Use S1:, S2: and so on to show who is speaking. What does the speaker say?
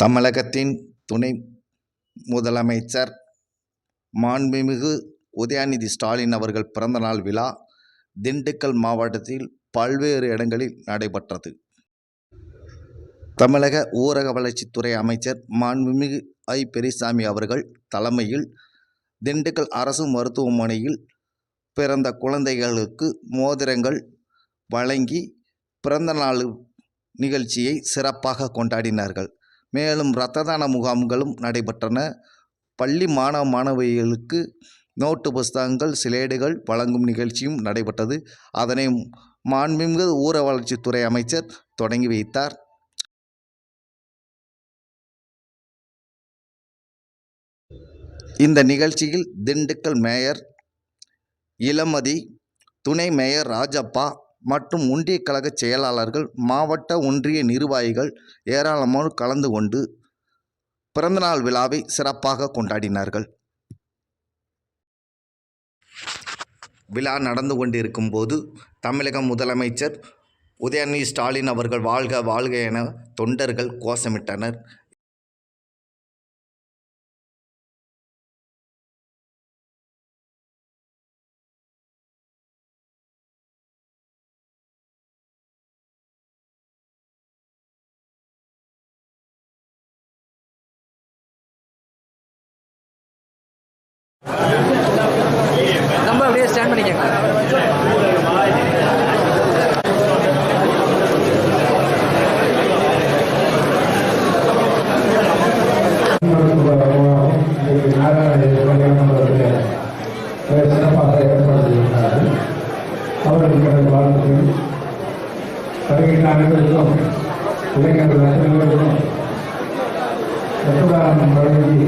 S1: தமிழகத்தின் துணை முதலமைச்சர் மாண்புமிகு உதயநிதி ஸ்டாலின் அவர்கள் பிறந்தநாள் விழா திண்டுக்கல் மாவட்டத்தில் பல்வேறு இடங்களில் நடைபெற்றது. தமிழக ஊரக வளர்ச்சித்துறை அமைச்சர் மாண்புமிகு ஐ. பெரியசாமி அவர்கள் தலைமையில் திண்டுக்கல் அரசு மருத்துவமனையில் பிறந்த குழந்தைகளுக்கு மோதிரங்கள் வழங்கி பிறந்தநாள் நிகழ்ச்சியை சிறப்பாக கொண்டாடினார்கள். மேலும் இரத்த தான முகாம்களும் நடைபெற்றன. பள்ளி மாணவ மாணவிகளுக்கு நோட்டு புஸ்தகங்கள் சிலேடுகள் வழங்கும் நிகழ்ச்சியும் நடைபெற்றது. அதனை மாண்புமிகு ஊர வளர்ச்சித்துறை அமைச்சர் தொடங்கி வைத்தார். இந்த நிகழ்ச்சியில் திண்டுக்கல் மேயர் இளமதி துணை மேயர் ராஜப்பா மற்றும் ஒன்றிய கழக செயலாளர்கள் மாவட்ட ஒன்றிய நிர்வாகிகள் ஏராளமானோர் கலந்து கொண்டு பிறந்தநாள் விழாவை சிறப்பாக கொண்டாடினார்கள். விழா நடந்து கொண்டிருக்கும் போது தமிழக முதலமைச்சர் உதயநிதி ஸ்டாலின் அவர்கள் வாழ்க வாழ்க என தொண்டர்கள் கோஷமிட்டனர்.
S2: நம்ம அப்படியே ஸ்டாண்ட் பண்ணிக்கங்க.
S3: வருகின்ற அனைவருக்கும் இளைஞர்கள் அனைவருக்கும் வழங்கி